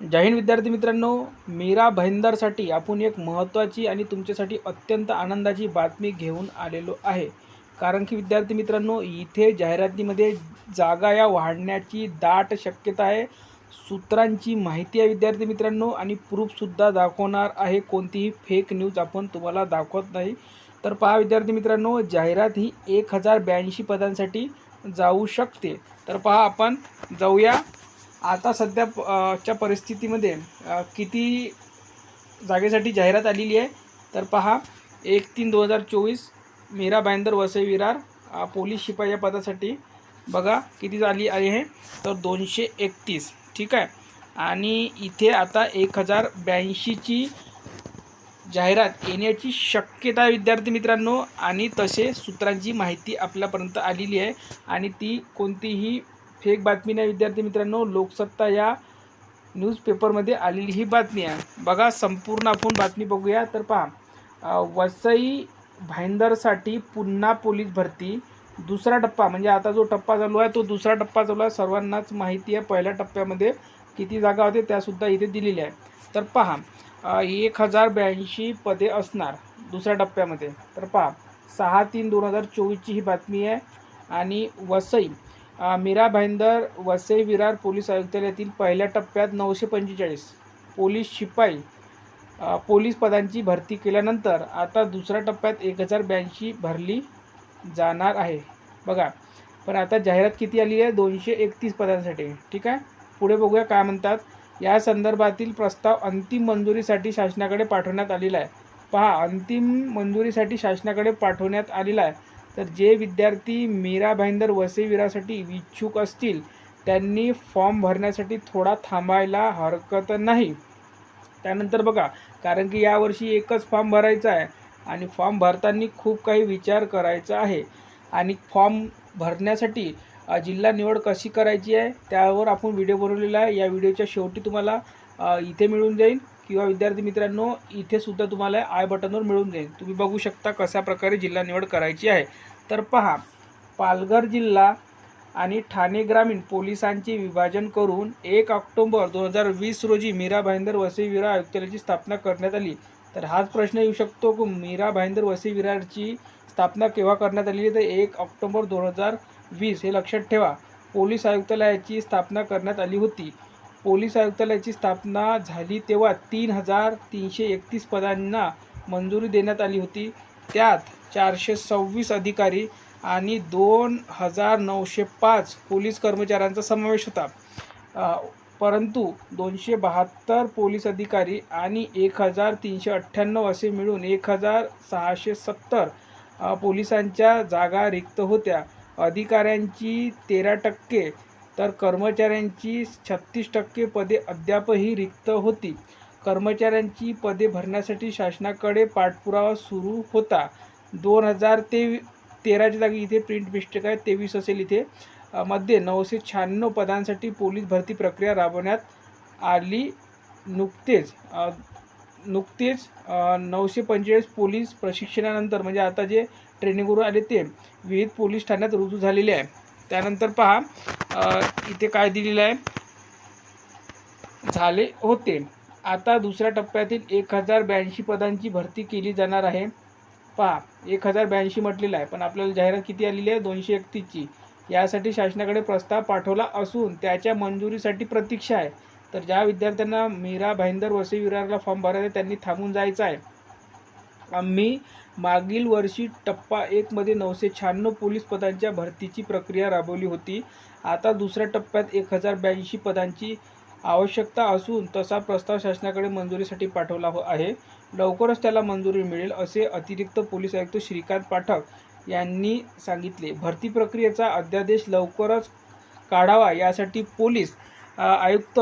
जय हिंद विद्यार्थी मित्रांनो मीरा भाईंदरसाठी आपण एक महत्त्वाची आणि तुमच्यासाठी अत्यंत आनंदाची बातमी घेऊन आलेलो आहे. कारण की विद्यार्थी मित्रांनो इथे जाहिरातीमध्ये जागा या वाढण्याची दाट शक्यता आहे. सूत्रांची माहिती आहे विद्यार्थी मित्रांनो आणि प्रूफसुद्धा दाखवणार आहे. कोणतीही फेक न्यूज आपण तुम्हाला दाखवत नाही. तर पहा विद्यार्थी मित्रांनो जाहिरात ही एक हजार ब्याऐंशी पदांसाठी जाऊ शकते. तर पहा आपण जाऊया. आता सध्या च्या परिस्थितीमध्ये किती जागेसाठी जाहिरात आलेली आहे तर पहा एक तीन दोन हजार चोवीस मीरा बायंदर वसई विरार पोलीस शिपाई या पदासाठी. बघा किती झाली आहे तर दोनशे एकतीस. ठीक आहे? आणि इथे आता एक हजार ब्याऐंशीची जाहिरात येण्याची शक्यता विद्यार्थी मित्रांनो. आणि तसे सूत्रांची माहिती आपल्यापर्यंत आलेली आहे. आणि ती कोणतीही फेक बातमी नाही विद्यार्थी मित्रांनो लोकसत्ता या न्यूजपेपरमध्ये आलेली ही बातमी आहे. बघा संपूर्ण आपण बातमी बघूया. तर पहा वसई भाईंदरसाठी पुन्हा पोलीस भरती. दुसरा टप्पा म्हणजे आता जो टप्पा चालू आहे तो दुसरा टप्पा चालू आहे. सर्वांनाच माहिती आहे पहिल्या टप्प्यामध्ये किती जागा होते त्यासुद्धा इथे दिलेल्या आहे तर पहा एक हजार ब्याऐंशी पदे असणार दुसऱ्या टप्प्यामध्ये. तर पहा सहा तीन दोन हजार चोवीसची ही बातमी आहे. आणि वसई मीरा भाईंदर वसई विरार पोलीस आयुक्तालयातील पहिल्या टप्प्यात नऊशे पंचेचाळीस. पोलीस शिपाई पोलीस पदांची भरती केल्यानंतर आता दुसऱ्या टप्प्यात एक हजार ब्याऐंशी भरली जाणार आहे. बघा पण आता जाहिरात किती आली आहे? दोनशे एकतीस पदांसाठी. ठीक आहे? पुढे बघूया काय म्हणतात. या संदर्भातील प्रस्ताव अंतिम मंजुरीसाठी शासनाकडे पाठवण्यात आलेला आहे. पहा अंतिम मंजुरीसाठी शासनाकडे पाठवण्यात आलेला आहे. तर जे विद्यार्थी मीरा भाईंदर वसई विरासाठी इच्छुक असतील त्यांनी फॉर्म भरण्यासाठी थोडा थांबायला हरकत नाही. त्यानंतर बघा कारण की यावर्षी एकच फॉर्म भरायचा आहे आणि फॉर्म भरताना खूप काही विचार करायचा आहे. आणि फॉर्म भरण्यासाठी जिल्हा निवड कशी करायची आहे त्यावर आपण व्हिडिओ बनवलेला आहे. या व्हिडिओच्या शेवटी तुम्हाला इथे मिळून जाईल. किंवा विद्यार्थी मित्रांनो इथे सुद्धा तुम्हाला आय बटनवर मिळून जाईल. तुम्ही बघू शकता कशा प्रकारे जिल्हा निवड करायची आहे. तर पहा पालघर जिल्हा आणि ठाणे ग्रामीण पोलिसांचे विभाजन करून एक ऑक्टोबर दोन हजार वीस रोजी मीरा भाईंदर वसई विरार आयुक्तालयाची स्थापना करण्यात आली. तर हाच प्रश्न येऊ शकतो की मीरा भाईंदर वसई विरारची स्थापना केव्हा करण्यात आली तर एक ऑक्टोबर दोन हजार वीस हे लक्षात ठेवा पोलीस आयुक्तालयाची स्थापना करण्यात आली होती. पोलीस आयुक्तालयाची स्थापना झाली तेव्हा तीन हजार तीनशे एकतीस पदांना मंजुरी देण्यात आली होती. त्यात चारशे सव्वीस अधिकारी आणि दोन हजार नऊशे पाच पोलीस कर्मचाऱ्यांचा समावेश होता. परंतु दोनशे बहात्तर पोलीस अधिकारी आणि एक हजार तीनशे अठ्ठ्याण्णव असे मिळून एक हजार सहाशे सत्तर पोलिसांच्या जागा रिक्त होत्या. अधिकाऱ्यांची तेरा टक्के तर कर्मचाऱ्यांची छत्तीस टक्के पदे अद्यापही रिक्त होती. कर्मचाऱ्यांची पदे भरण्यासाठी शासनाकडे पाठपुरावा सुरू होता. दोन हजार ते तेराच्या जागी इथे प्रिंट मिस्टेक आहे तेवीस असेल इथे. मध्ये नऊशे शहाण्णव पदांसाठी पोलीस भरती प्रक्रिया राबवण्यात आली नुकतेच. नुकतेच नऊशे पंचेचाळीस पोलीस प्रशिक्षणानंतर म्हणजे आता जे ट्रेनिंगवरून आले ते विविध पोलीस ठाण्यात रुजू झालेले आहे. त्यानंतर पहा इथे काय दिलेलं आहे? झाले होते. आता दुसऱ्या टप्प्यातील एक हजार ब्याऐंशी पदांची भरती केली जाणार आहे. पहा एक हजार ब्याऐंशी म्हटलेलं आहे पण आपल्याला जाहिरात किती आलेली आहे? दोनशे एकतीसची. यासाठी शासनाकडे प्रस्ताव पाठवला असून त्याच्या मंजुरीसाठी प्रतीक्षा आहे. तर ज्या विद्यार्थ्यांना मीरा भाईंदर वसई विरारला फॉर्म भरायचा आहे, त्यांनी थांबून जायचं आहे. आम्ही मागील वर्षी टप्पा एकमध्ये नऊशे शहाण्णव पोलीस पदांच्या भरतीची प्रक्रिया राबवली होती. आता दुसऱ्या टप्प्यात एक हजार ब्याऐंशी पदांची आवश्यकता असून तसा प्रस्ताव शासनाकडे मंजुरीसाठी पाठवला हो- आहे. लवकरच त्याला मंजुरी मिळेल असे अतिरिक्त पोलीस आयुक्त श्रीकांत पाठक यांनी सांगितले. भरती प्रक्रियेचा अध्यादेश लवकरच काढावा यासाठी पोलीस आयुक्त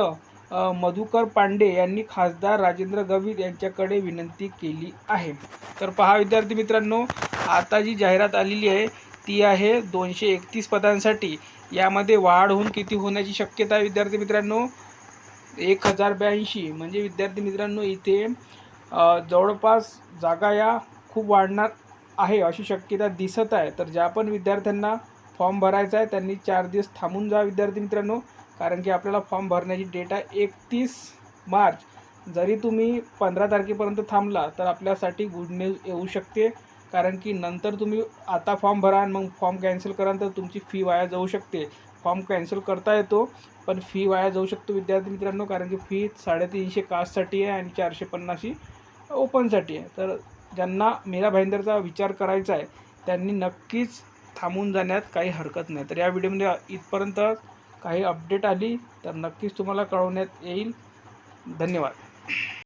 मधुकर पांडे यांनी खासदार राजेंद्र गवित यांच्याकडे विनंती केली आहे. तर पहा विद्यार्थी मित्रांनो आता जी जाहिरात आलेली आहे ती आहे दोनशे एकतीस पदांसाठी. यामध्ये वाढ होऊन किती होण्याची शक्यता आहे विद्यार्थी मित्रांनो? एक हजार ब्याऐंशी. म्हणजे विद्यार्थी मित्रांनो इथे जवळपास जागा या खूप वाढणार आहे अशी शक्यता दिसत आहे. तर ज्या पण विद्यार्थ्यांना फॉर्म भरायचा आहे त्यांनी चार दिवस थांबून जा विद्यार्थी मित्रांनो. कारण की आपल्याला फॉर्म भरण्याची डेट आहे एकतीस मार्च. जरी तुम्ही पंधरा तारखेपर्यंत थांबला तर आपल्यासाठी गुड न्यूज येऊ शकते. कारण की नंतर तुम्ही आता फॉर्म भरा आणि मग फॉर्म कॅन्सल कराल तर तुमची फी वाया जाऊ शकते. फॉर्म कॅन्सल करता येतो पण फी वाया जाऊ शकतो विद्यार्थी मित्रांनो कारण की फी साडेतीनशे कास्टसाठी आहे आणि चारशे पन्नास ही ओपनसाठी आहे. तर ज्यांना मीरा भाईंदरचा विचार करायचा आहे त्यांनी नक्कीच थांबून जाण्यात काही हरकत नाही. तर या व्हिडिओमध्ये इथपर्यंत काही अपडेट आली तर नक्कीच तुम्हाला कळवण्यात येईल. धन्यवाद.